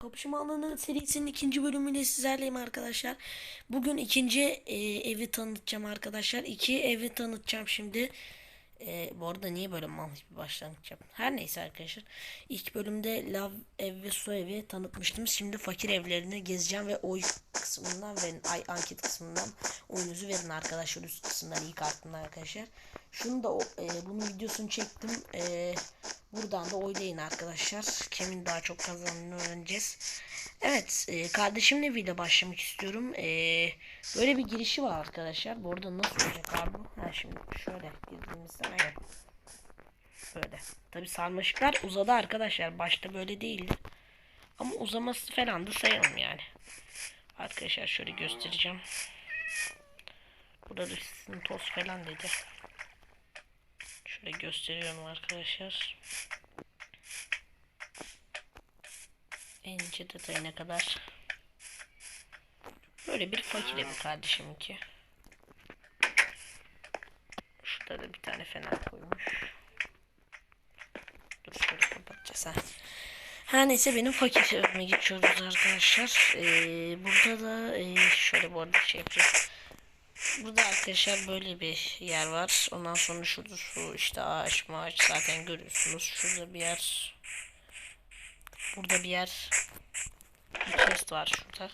Kapışma alanı serisinin ikinci bölümüyle sizlerleyim arkadaşlar. Bugün ikinci e, evi tanıtacağım arkadaşlar. İki evi tanıtacağım şimdi. E, bu arada niye böyle mal bir başlangıç yaptım? Her neyse arkadaşlar. İlk bölümde lav ev ve su evi tanıtmıştım. Şimdi fakir evlerini gezeceğim ve oy kısmından ve ay anket kısmından oyunuzu verin arkadaşlar. Üst kısımdan ilk altından arkadaşlar. Şunu da e, bunun videosunu çektim. E, buradan da oylayın arkadaşlar. Kimin daha çok kazandığını öğreneceğiz. Evet e, kardeşimle video başlamak istiyorum. E, böyle bir girişi var arkadaşlar. Bu arada nasıl olacak abi? Ha şimdi şöyle girdiğimizde aynen. Böyle. Tabi sarmaşıklar uzadı arkadaşlar. Başta böyle değildi. Ama uzaması falan da sayalım yani. Arkadaşlar şöyle göstereceğim. Burada da sizin toz falan dedi. Şöyle gösteriyorum arkadaşlar. En ince detayına kadar. Böyle bir fakir evi kardeşiminki. Şurada da bir tane fener koymuş. Dur şöyle kapatacağız ha. Her neyse benim fakir evime geçiyoruz arkadaşlar. Ee, burada da e, şöyle bu arada şey yapacağım. Burada arkadaşlar böyle bir yer var. Ondan sonra şurada su işte ağaç maaç zaten görüyorsunuz. Şurada bir yer. Burada bir yer. Bir chest var şurada.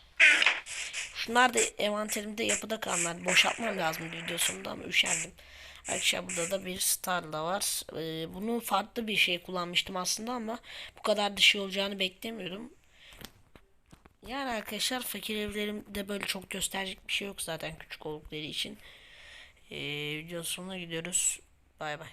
Şunlar da envanterimde yapıda kalanlar. Boşaltmam lazım videosunda ama üşendim. Arkadaşlar burada da bir Starla var. Ee, bunu farklı bir şey kullanmıştım aslında ama bu kadar dışı olacağını beklemiyordum. Yani arkadaşlar fakir evlerimde böyle çok gösterecek bir şey yok zaten küçük oldukları için. Ee, videonun sonuna gidiyoruz. Bay bay.